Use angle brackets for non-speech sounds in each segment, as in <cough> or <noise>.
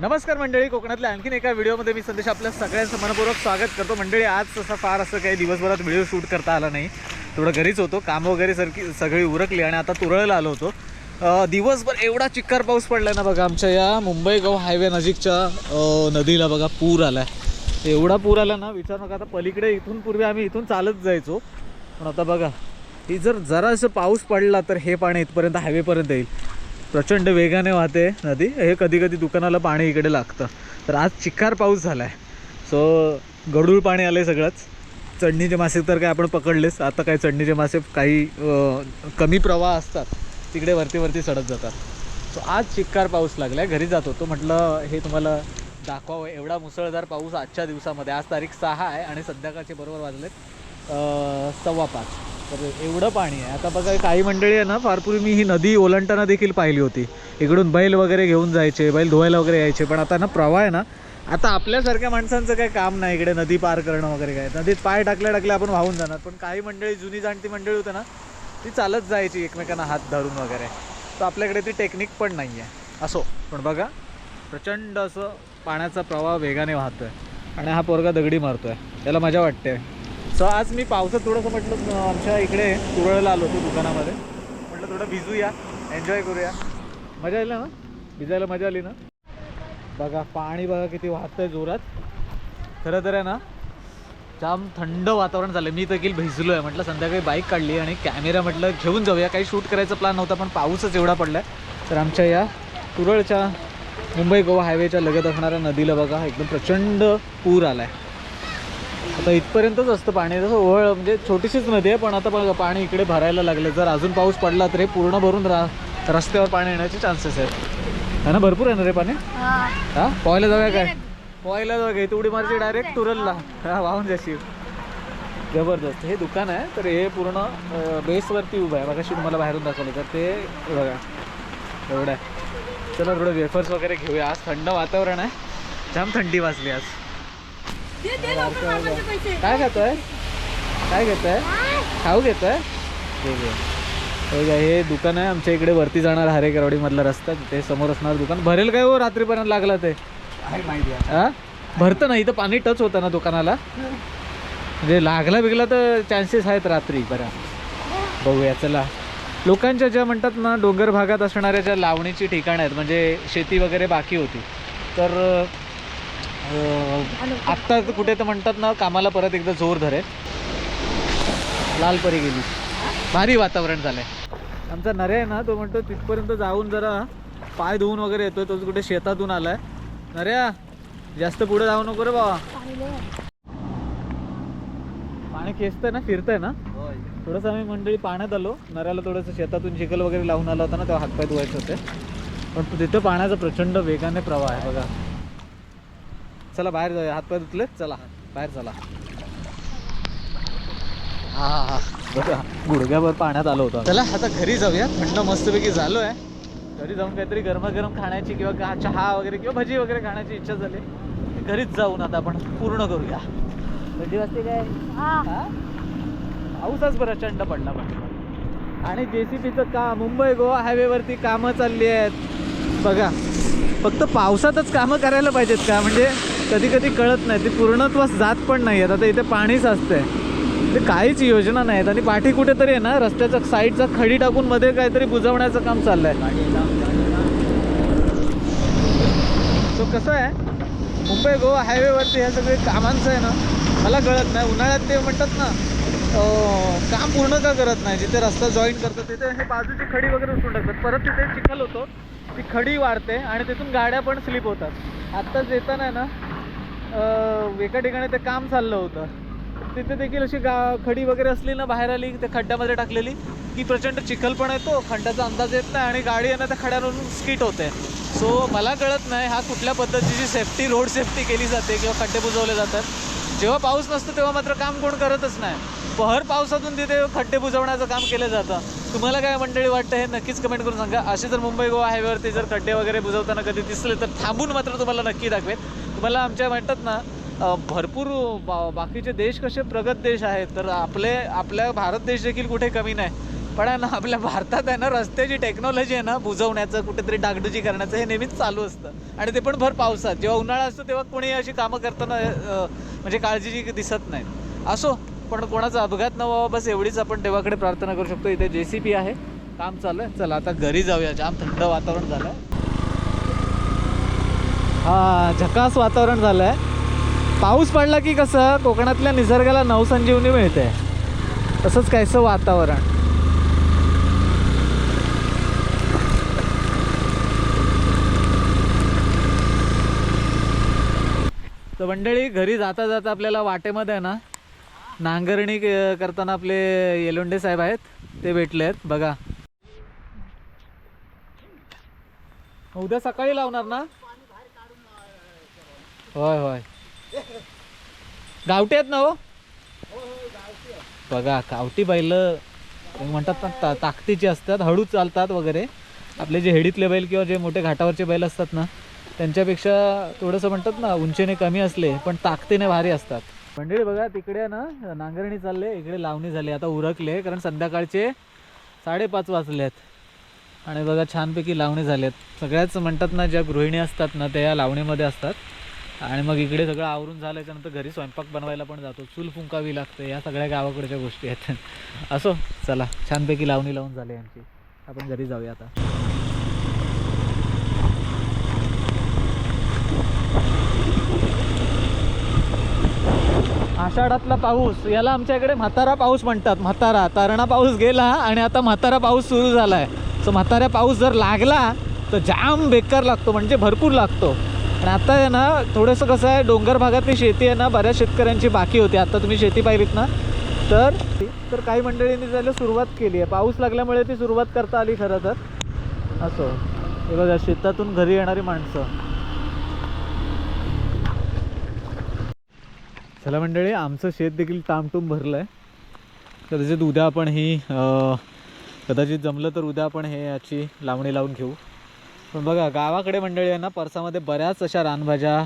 नमस्कार मंडळी कोकणातल्या आणखीन एका व्हिडिओमध्ये मी संदेश आपल्या सगळ्यांचं मनपूर्वक स्वागत करतो. मंडळी आज तसं फार असं काही दिवसभरात व्हिडिओ शूट करता आला नाही. थोडं घरीच होतो काम वगैरे सरकी सगळी उरकली आणि आता तुरळला आलो होतो. दिवसभर एवढा चिक्कार पाऊस पडलाय ना बघा आमच्या या मुंबई गाव हायवे नजीकच्या नदीला बघा पूर आलाय. एवढा पूर आला ना विचार नका आता पलीकडे इथून पूर्वी आम्ही इथून चालत जायचो. पण आता बघा ही जर जरा असं पाऊस पडला तर हे पाणी इथपर्यंत हायवेपर्यंत येईल. प्रचंड वेगाने वाहते नदी. हे कधी कधी दुकानाला पाणी इकडे लागतं. तर आज चिक्कार पाऊस झाला आहे सो गडूळ पाणी आलं आहे सगळंच. चढणीचे मासे तर काय आपण पकडलेच. आता काय चढणीचे मासे काही कमी प्रवाह असतात. तिकडे वरती वरती चढत जातात. सो आज चिक्कार पाऊस लागला आहे घरी जातो तो म्हटलं हे तुम्हाला दाखवावं. एवढा मुसळधार पाऊस आजच्या दिवसामध्ये. आज तारीख सहा आहे आणि संध्याकाळचे बरोबर वाजलेत सव्वा पाच. तर एवढं पाणी आहे. आता बघा काही मंडळी आहे ना फार पूर्वी मी ही नदी ओलांडताना देखील पाहिली होती. इकडून बैल वगैरे घेऊन जायचे बैल धुवायला वगैरे यायचे. पण आता ना प्रवाह आहे ना आता आपल्यासारख्या माणसांचं काही काम नाही इकडे नदी पार करणं वगैरे काय. नदीत पाय टाकल्या टाकल्या आपण वाहून जाणार. पण काही मंडळी जुनी जाणती मंडळी होते ना ती चालत जायची एकमेकांना हात धरून वगैरे. तर आपल्याकडे ती टेक्निक पण नाही आहे असो पण बघा प्रचंड असं पाण्याचा प्रवाह वेगाने वाहतो आहे आणि हा पोरगा दगडी मारतो आहे त्याला मजा वाटते. सो आज मी पावसात थोडंसं म्हटलं आमच्या इकडे तुरळला आलो होतो दुकानामध्ये. म्हटलं थोडं भिजूया एन्जॉय करूया. मजा आली ना भिजायला मजा आली ना? बघा पाणी बघा किती वाहतंय जोरात. खरं तर आहे ना जाम थंड वातावरण झालं मी देखील भिजलो आहे म्हटलं संध्याकाळी बाईक काढली आणि कॅमेरा म्हटलं घेऊन जाऊया. काही शूट करायचा प्लॅन नव्हता पण पाऊसच एवढा पडला आहे तर आमच्या या तुरळच्या मुंबई गोवा हायवेच्या लगत असणाऱ्या नदीला बघा एकदम प्रचंड पूर आला आहे आता इथपर्यंतच असतं पाणी. जसं ओळ म्हणजे छोटीशीच नदी आहे पण आता बघा पाणी इकडे भरायला लागलं जर अजून पाऊस पडला तर हे पूर्ण भरून रा रस्त्यावर पाणी येण्याचे चान्सेस आहेत. है ना? भरपूर आहे ना रे पाणी? हा. पोहायला जाऊया काय? पोहायला जाऊया इथे उडी मारची डायरेक्ट तुरलला. हा वाहून जाशील. जबरदस्त. हे दुकान आहे तर हे पूर्ण बेसवरती उभं आहे. मगाशी तुम्हाला बाहेरून दाखवलं. तर ते बघा. एवढं आहे. चला थोडं वेफर्स वगैरे घेऊया. आज थंड वातावरण आहे. जाम थंडी वाजली आज. काय खातोय? काय घेतोय? खाऊ घेतोय. हे काय हे दुकान आहे. आमच्या इकडे वरती जाणार हारेकरवाडी मधला रस्ता. तिथे समोर असणार दुकान. भरेल काय हो रात्रीपर्यंत लागला ते? हा भरतं नाही. इथं पाणी टच होतं ना दुकानाला. म्हणजे लागला बिगला तर चान्सेस आहेत रात्री बऱ्या बघूया चला. लोकांच्या ज्या म्हणतात ना डोंगर भागात असणाऱ्या ज्या लावणीची ठिकाणं आहेत म्हणजे शेती वगैरे बाकी होती. तर आत्ता कुठे तर म्हणतात ना कामाला परत एकदा जोर धरेल लालपरी गेली. भारी वातावरण झालंय. आमचा नरे आहे ना तो म्हणतो तिथपर्यंत जाऊन जरा पाय धुवून वगैरे येतोय. तो कुठे शेतातून आलाय. नऱ्या जास्त पुढे जाऊ नको रे बाबा पाणी खेचतंय ना फिरतंय ना. थोडंसं आम्ही मंडळी पाण्यात आलो. नऱ्याला थोडंसं शेतातून चिखल वगैरे लावून आला होता ना तेव्हा हातपाय धुवायचे होते. पण तिथं पाण्याचा प्रचंड वेगाने प्रवाह आहे बघा. चला बाहेर जाऊया. हातपाय धुतले चला. बाहेर चला. हा हा हा. बघा गुडघ्यावर पाण्यात आलो होतो चला आता घरी जाऊया. थंड मस्तपैकी झालो आहे घरी जाऊन काहीतरी गरमागरम खाण्याची किंवा का चहा वगैरे किंवा भजी वगैरे खाण्याची इच्छा झाली. घरीच जाऊन आता आपण पूर्ण करूया. भजी वाजते काय? हा? पाऊसच प्रचंड पडला पण आणि जेसीबीचं काम मुंबई गोवा हायवेवरती कामं चालली आहेत. बघा फक्त पावसातच कामं करायला पाहिजेत का? म्हणजे कधी कधी कळत नाही ते पूर्णत्वास जात पण नाही आहेत. आता इथे पाणीच असते ते काहीच योजना नाहीत आणि पाठी कुठेतरी आहे ना रस्त्याचा साईडचा खडी टाकून मध्ये काहीतरी बुजवण्याचं काम चाललंय. सो कसं आहे? मुंबई गोवा हायवेवरती ह्या सगळे कामांचं आहे ना मला कळत नाही. उन्हाळ्यात ते म्हणतात ना काम पूर्ण का करत नाही? जिथे रस्ता जॉईन करतो तिथे हे बाजूची खडी वगैरे उचलून टाकतात. परत तिथे चिखल होतो ती खडी वाढते आणि तिथून गाड्या पण स्लिप होतात. आत्ताच येताना आहे ना एका ठिकाणी ते काम चाललं होतं. तिथे देखील अशी गा खडी वगैरे असली ना बाहेर आली त्या खड्ड्यामध्ये टाकलेली. की प्रचंड चिखल पण येतो खड्ड्याचा अंदाज येत नाही आणि गाडी आहे ना त्या खड्यावरून स्किट होते. सो मला कळत नाही हा कुठल्या पद्धतीची सेफ्टी रोड सेफ्टी केली जाते किंवा खड्डे बुजवले जातात. जेव्हा पाऊस नसतो तेव्हा मात्र काम कोण करतच नाही. पहर पावसातून तिथे खड्डे बुजवण्याचं काम केलं जातं. तुम्हाला काय मंडळी वाटतं हे नक्कीच कमेंट करून सांगा. असे जर मुंबई गोवा हायवेवरती जर खड्डे वगैरे बुजवताना कधी दिसले तर थांबून मात्र तुम्हाला नक्की दाखवेल मला आमच्या म्हणतात ना भरपूर बा बाकीचे देश कसे प्रगत देश आहेत तर आपले आपल्या भारत देश देखील कुठे कमी नाही. पण आहे ना आपल्या भारतात आहे ना रस्त्याची टेक्नॉलॉजी आहे ना बुजवण्याचं कुठेतरी डागडुजी करण्याचं हे नेहमीच चालू असतं. आणि ते पण भर पावसात. जेव्हा उन्हाळा असतो तेव्हा कोणी अशी कामं करताना म्हणजे काळजीची दिसत नाहीत असो पण कोणाचा अपघात न व्हावा बस एवढीच आपण देवाकडे प्रार्थना करू शकतो. इथे जे सी पी आहे. काम चालू आहे. चला आता घरी जाऊया. जाम थंड वातावरण झालं आहे हा झकास वातावरण झालं आहे पाऊस पडला की कसं कोकणातल्या निसर्गाला नवसंजीवनी मिळते. तसंच काहीसं वातावरण. तर मंडळी घरी जाता जाता आपल्याला वाटेमध्ये आहे ना नांगरणी क- करताना आपले येलोंडे साहेब आहेत ते भेटले आहेत. बघा. उद्या सकाळी लावणार ना? होय होय. गावठी आहेत ना हो? बघा गावठी बैल म्हणतात ना ता- ताकदीची असतात हळू चालतात वगैरे. आपले जे हेडीतले बैल किंवा जे मोठे घाटावरचे बैल असतात ना त्यांच्यापेक्षा थोडंसं म्हणतात ना उंचीने कमी असले पण ताकदीने भारी असतात. मंडळी बघा तिकडे ना नांगरणी चालले इकडे लावणी झाली आता उरकले कारण संध्याकाळचे साडेपाच वाजले आहेत. आणि बघा छानपैकी लावणी झालेत सगळ्याच म्हणतात ना ज्या गृहिणी असतात ना त्या या लावणीमध्ये असतात. आणि मग इकडे सगळं आवरून झाल्याच्यानंतर घरी स्वयंपाक बनवायला पण जातो. चूल फुंकावी लागते या सगळ्या गावाकडच्या गोष्टी आहेत. <laughs> असो चला. छानपैकी लावणी लावून झाले यांची आपण घरी जाऊया आता. आषाढातला पाऊस याला आमच्या इकडे म्हातारा पाऊस म्हणतात. म्हातारा तारणा पाऊस गेला आणि आता म्हातारा पाऊस सुरू झाला आहे सो म्हातारा पाऊस जर लागला तर जाम बेकार लागतो म्हणजे भरपूर लागतो. आणि आता आहे ना थोडंसं कसं आहे डोंगर भागातली शेती आहे ना बऱ्याच शेतकऱ्यांची बाकी होती. आता तुम्ही शेती पाहिलीत ना. तर तर काही मंडळींनी त्याला सुरुवात केली आहे. पाऊस लागल्यामुळे ती सुरुवात करता आली खरं तर. असं. हे बघा शेतातून घरी येणारी माणसं. चला मंडळी आमचं शेत देखील तामटूम भरलं आहे कदाचित उद्या आपण ही कदाचित जमलं तर उद्या आपण हे याची लावणी लावून घेऊ. पण बघा गावाकडे मंडळी आहे ना परसामध्ये बऱ्याच अशा रानभाज्या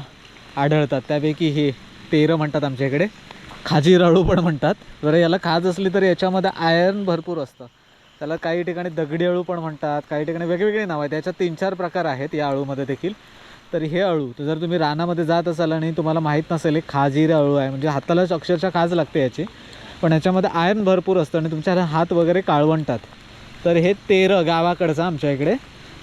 आढळतात. त्यापैकी हे तेरं म्हणतात आमच्या इकडे. खाजी राळू पण म्हणतात. बरं याला खाज असली तर याच्यामध्ये आयर्न भरपूर असतं. त्याला काही ठिकाणी दगडी अळू पण म्हणतात. काही ठिकाणी वेगवेगळी नावं आहेत. त्याच्यात तीन चार प्रकार आहेत या अळूमध्ये देखील. तर हे अळू तर जर तुम्ही रानामध्ये जात असाल आणि तुम्हाला माहीत नसेल एक खाजीर अळू आहे. म्हणजे हातालाच अक्षरशः खाज लागते याची. पण याच्यामध्ये आयर्न भरपूर असतं आणि तुमच्या हात वगैरे काळवंटात. तर हे तेरं गावाकडचं आमच्या इकडे.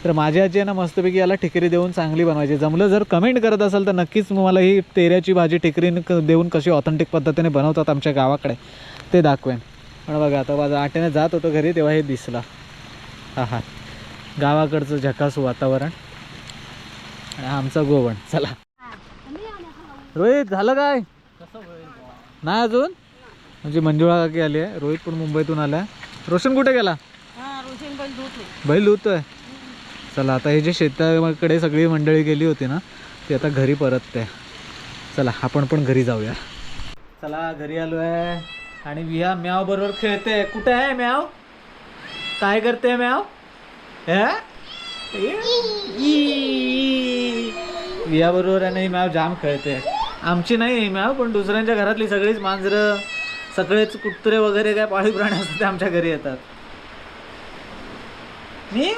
तर माझी आजी आहे ना मस्तपैकी याला ठिकरी देऊन चांगली बनवायची. जमलं जर कमेंट करत असाल तर नक्कीच मला ही तेऱ्याची भाजी ठिकरी देऊन कशी ऑथेंटिक पद्धतीने बनवतात आमच्या गावाकडे ते दाखवेन. पण बघा आता माझं आटेने जात होतो घरी तेव्हा हे दिसला. हा हा. गावाकडचं झकास वातावरण. आणि आमचा गोवण. चला. रोहित झालं काय? नाही अजून? म्हणजे मंजुळा काकी आली आहे. रोहित पण मुंबईतून आलाय. रोशन कुठे गेला? बैल धुतोय. चला आता हे जे शेताकडे सगळी मंडळी गेली होती ना ती आता घरी परतते. चला आपण पण घरी जाऊया. चला घरी आलो आहे आणि विहा म्याव बरोबर खेळते. कुठे आहे म्याव? काय करते म्याव? हे? विया बरोबर आहे ना म्याव जाम खेळते. आमची नाही म्याव पण दुसऱ्यांच्या घरातली सगळीच मांजरं सगळेच कुत्रे वगैरे काय पाळीव प्राणी असतात ते आमच्या घरी येतात. मी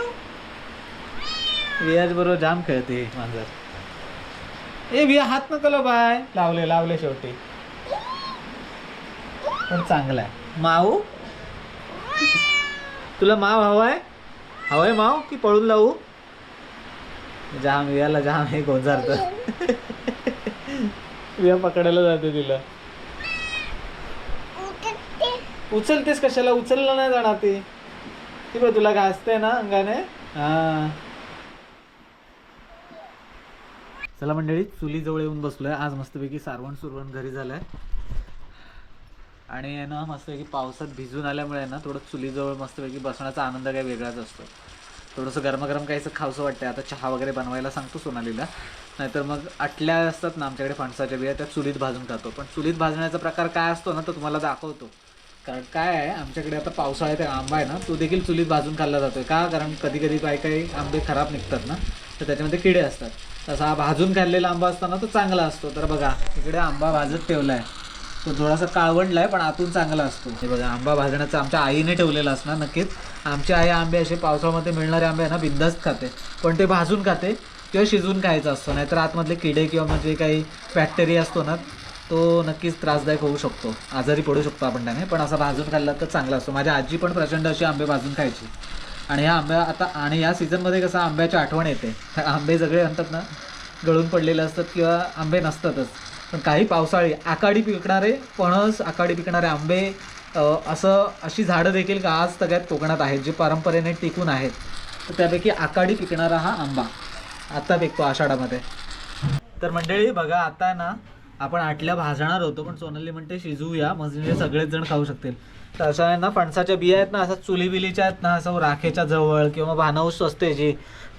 वियाच बरोबर जाम खेळते मांजर. ए विया हात नको बाय. लावले लावले शेवटी. पण चांगला आहे. माऊ? तुला माव हवाय? हवाय माव की पळून लावू जाम वियाला जाम हे गोंजारत विया पकडायला जाते तिला. उचलतेस कशाला? उचललं नाही जाणार ती. ती बघ तुला घासते ना अंगाने? हा. चला मंडळी चुलीजवळ येऊन बसलो आहे आज मस्तपैकी सारवण सुरवण घरी झालं आहे आणि आहे ना मस्तपैकी पावसात भिजून आल्यामुळे ना थोडं चुलीजवळ मस्तपैकी बसण्याचा आनंद काही वेगळाच असतो. थोडंसं गरमागरम काहीचं खावसं वाटतं आता चहा वगैरे बनवायला सांगतो सोनालीला. नाहीतर मग आटल्या असतात ना आमच्याकडे फणसाच्या बिया त्या चुलीत भाजून खातो. पण चुलीत भाजण्याचा प्रकार काय असतो ना तो तुम्हाला दाखवतो. कारण काय आहे आमच्याकडे आता पावसाळ्यात आंबा आहे ना तो देखील चुलीत भाजून खाल्ला जातो आहे का? कारण कधी कधी काही काही आंबे खराब निघतात ना तर त्याच्यामध्ये किडे असतात. तसा भाजून खाल्लेला आंबा असताना तो चांगला असतो. तर बघा इकडे आंबा भाजत ठेवला आहे तो थोडासा काळवंडला आहे पण आतून चांगला असतो. हे बघा आंबा भाजण्याचा आमच्या आईने ठेवलेला असणार नक्कीच. आमची आई आंबे असे पावसामध्ये मिळणारे आंबे आहे ना बिंदास्त खाते. पण ते भाजून खाते किंवा शिजवून खायचं असतो. नाहीतर आतमधले किडे किंवा म्हणजे काही बॅक्टेरिया असतो ना तो नक्कीच त्रासदायक होऊ शकतो. आजारी पडू शकतो आपण त्याने. पण असा भाजून खाल्ला तर चांगला असतो. माझ्या आजी पण प्रचंड अशी आंबे भाजून खायची. आणि ह्या आंब्या आता आणि या सीझनमध्ये कसं आंब्याची आठवण येते. आंबे सगळे म्हणतात ना गळून पडलेले असतात किंवा आंबे नसतातच. पण काही पावसाळी आकाडी पिकणारे पणस आकाडी पिकणारे आंबे असं अशी झाडं देखील का आज सगळ्यात कोकणात आहेत जे परंपरेने टिकून आहेत. तर त्यापैकी आकाडी पिकणारा हा आंबा. आता पिकतो आषाढामध्ये. तर मंडळी बघा आता ना आपण आटल्या भाजणार होतो पण सोनाली म्हणते शिजवूया. म्हणजे सगळेच जण खाऊ शकतील. तर अशा आहे ना फणसाच्या बिया आहेत ना असं चुली बिलीच्या आहेत ना असं राखेच्या जवळ किंवा भानाऊस असते जी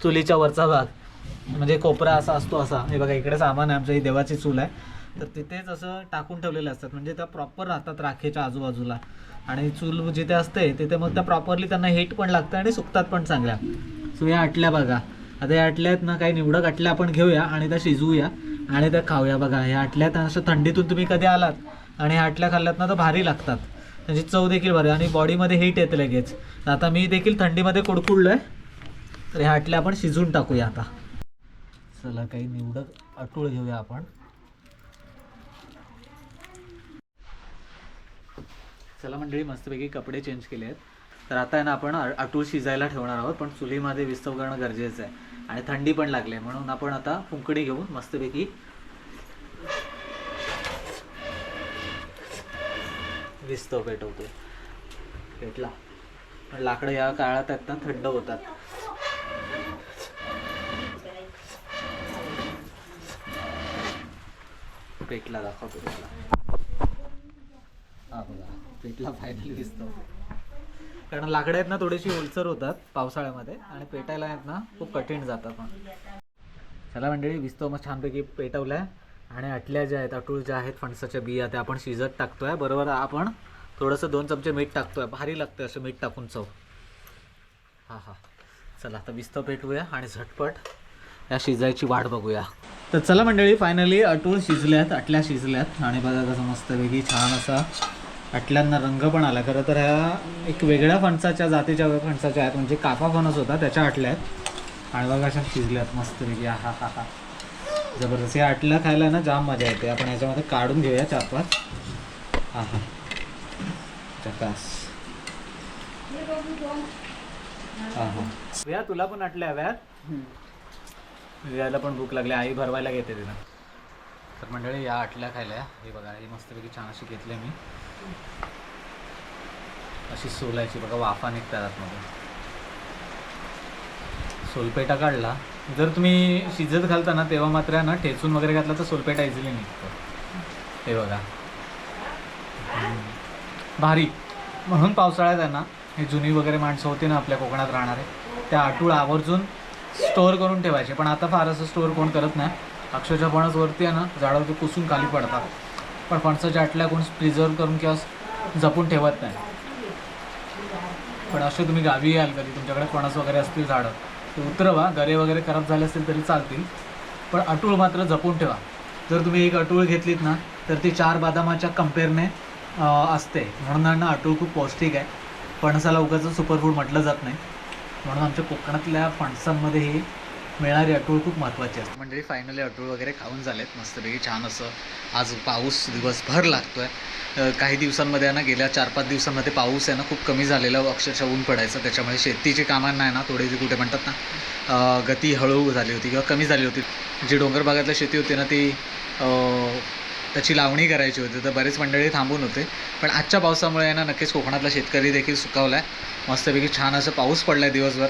चुलीच्या वरचा भाग. म्हणजे कोपरा असा असतो असा. हे बघा इकडे सामान आहे आमच्या ही देवाची चूल आहे. तर तिथेच असं टाकून ठेवलेले असतात. म्हणजे त्या प्रॉपर राहतात राखेच्या आजूबाजूला. आणि चूल जिथे असते तिथे मग त्या प्रॉपरली त्यांना हिट पण लागतं आणि सुकतात पण चांगल्या. सो या आटल्या बघा. आता या आटल्यात ना काही निवडक आटल्या आपण घेऊया आणि त्या शिजवूया आणि त्या खाऊया. बघा ह्या आटल्यात असं थंडीतून तुम्ही कधी आलात आणि ह्या आटल्या खाल्ल्यात ना तर भारी लागतात. त्याची चव देखील भारी आणि बॉडीमध्ये हीट येते लगेच. आता मी देखील थंडीमध्ये कुडकुडलोय. तर ह्या आटल्या आपण शिजून टाकूया आता. चला काही निवडक अटूळ घेऊया आपण. चला मंडळी मस्तपैकी कपडे चेंज केले आहेत. तर आता आहे ना आपण अटूळ शिजायला ठेवणार आहोत पण चुलीमध्ये विस्तव करणं गरजेचं आहे. आणि थंडी पण लागली आहे म्हणून आपण आता फुंकडी घेऊन मस्तपैकी विस्तव पेटवतोय. पेटला. पण लाकडं या काळात आहेत ना थंड होतात. पेटला दाखवतो पेटला. हा बघा पेटला फायनली दिसतो. कारण लाकडं आहेत ना थोडीशी ओलसर होतात पावसाळ्यामध्ये आणि पेटायला आहेत ना खूप कठीण जातात पण चला मंडळी विस्तव मग छानपैकी पेटवलाय. आणि अटल्या ज्या आहेत अटूळ ज्या आहेत फणसाच्या बिया त्या आपण शिजत टाकतोय. बरोबर आपण थोडंसं दोन चमचे मीठ टाकतोय. भारी लागतं असं मीठ टाकून चव. हा हा. चला आता विस्तव पेटवूया आणि झटपट या शिजायची वाट बघूया. तर चला मंडळी फायनली अटूळ शिजल्यात अटल्या शिजल्यात. आणि बघा कसं मस्तपैकी छान असा अटल्यांना रंग पण आला. खरं तर ह्या एक वेगळ्या फणसाच्या जातीच्या फणसाच्या आहेत. म्हणजे कापा फणस होता त्याच्या अटल्या आहेत. आणि बघा अशा शिजल्यात मस्तपैकी हा हा हा. जबरदस्त या अटल्या खायला ना जाम मजा येते. आपण याच्यामध्ये काढून घेऊया चार पाच हा हा चकास. हा हा व्या तुला पण अटल्या हव्यात? वियाला पण भूक लागली. आई भरवायला घेते तिला. तर मंडळी या आटल्या खायल्या हे बघा ही मस्तपैकी छान अशी घेतली मी. अशी सोलायची. बघा वाफा निघतात आतमध्ये. सोलपेटा काढला. जर तुम्ही शिजत घालता ना तेव्हा मात्र आहे ना ठेचून वगैरे घातला तर सोलपेटा इझिली निघतो. ते बघा. भारी. म्हणून पावसाळ्यात आहे ना हे जुनी वगैरे माणसं होती ना आपल्या कोकणात राहणारे त्या आटूळ आवर्जून स्टोअर करून ठेवायचे. पण आता फार असं स्टोअर कोण करत नाही. अक्षरशः फणस वरती आहे ना झाडावरती कुसून खाली पडतात. पण फणसाच्या आटल्या कोण प्रिझर्व करून किंवा जपून ठेवत नाही. पण असे तुम्ही गावी याल कधी तुमच्याकडे फणस वगैरे असतील झाडं. ते उतरवा गरे वगैरे खराब झाले असतील तरी चालतील. पण अटूळ मात्र जपून ठेवा. जर तुम्ही एक अटूळ घेतलीत ना तर ती चार बदामाच्या कम्पेअरने असते. म्हणून ना अटूळ खूप पौष्टिक आहे. फणसाला उगाचं सुपरफूड म्हटलं जात नाही. म्हणून आमच्या कोकणातल्या फणसांमध्ये ही मिळणारी अटोळ खूप महत्त्वाची असते. म्हणजे फायनली अटूळ वगैरे खाऊन झालेत. मस्तपैकी छान असं आज पाऊस दिवसभर लागतो आहे काही दिवसांमध्ये आहे ना गेल्या चार पाच दिवसांमध्ये पाऊस आहे ना खूप कमी झालेला अक्षरशः ऊन पडायचं. त्याच्यामुळे शेतीची कामांना आहे ना थोडी जी कुठे म्हणतात ना गती हळूहळू झाली होती किंवा कमी झाली होती. जी डोंगर भागातली शेती होती ना ती त्याची लावणी करायची होती. तर बरेच मंडळी थांबून होते. पण आजच्या पावसामुळे आहे ना नक्कीच कोकणातला शेतकरी देखील सुकावला आहे मस्तपैकी छान असं पाऊस पडला आहे दिवसभर.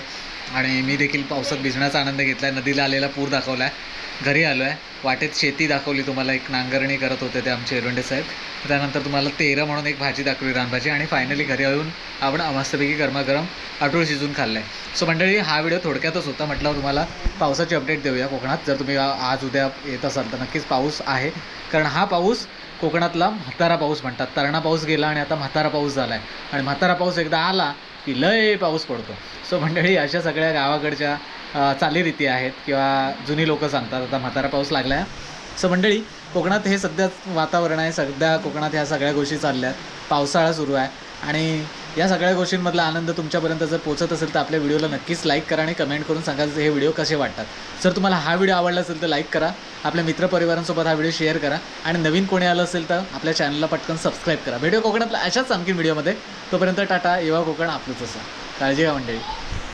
आणि मी देखील पावसात भिजण्याचा आनंद घेतला आहे नदीला आलेला पूर दाखवला आहे घरी आलो आहे वाटेत शेती दाखवली तुम्हाला. एक नांगरणी करत होते ते आमचे एरवंडे साहेब. त्यानंतर तुम्हाला तेरं म्हणून एक भाजी दाखवली रानभाजी. आणि फायनली घरी येऊन आपण मस्तपैकी गरमागरम अटूळ शिजून खाल्लं आहे सो मंडळी हा व्हिडिओ थोडक्यातच होता. म्हटलं तुम्हाला पावसाची अपडेट देऊया कोकणात. जर तुम्ही आज उद्या येत असाल तर नक्कीच पाऊस आहे. कारण हा पाऊस कोकणातला म्हातारा पाऊस म्हणतात. तरणा पाऊस गेला आणि आता म्हातारा पाऊस झाला आहे आणि म्हातारा पाऊस एकदा आला की लय पाऊस पडतो. सो मंडळी अशा सगळ्या गावाकडच्या चालीरीती आहेत किंवा जुनी लोकं सांगतात आता म्हातारा पाऊस लागला आहे सो मंडळी कोकणात हे सध्या वातावरण आहे सध्या कोकणात ह्या सगळ्या गोष्टी चालल्या आहेत पावसाळा सुरू आहे. आणि या सगळ्या गोष्टींमधला आनंद तुमच्यापर्यंत जर पोचत असेल तर आपल्या व्हिडिओला नक्कीच लाईक करा आणि कमेंट करून सांगा हे व्हिडिओ कसे वाटतात. जर तुम्हाला हा व्हिडिओ आवडला असेल तर लाईक करा. आपल्या मित्रपरिवारांसोबत हा व्हिडिओ शेअर करा. आणि नवीन कोणी आलं असेल तर आपल्या चॅनलला पटकन सबस्क्राईब करा. व्हिडिओ कोकणातला अशाच आणखी व्हिडिओमध्ये तोपर्यंत टाटा येवा कोकण आपलंच असा. काळजी घ्या मंडळी.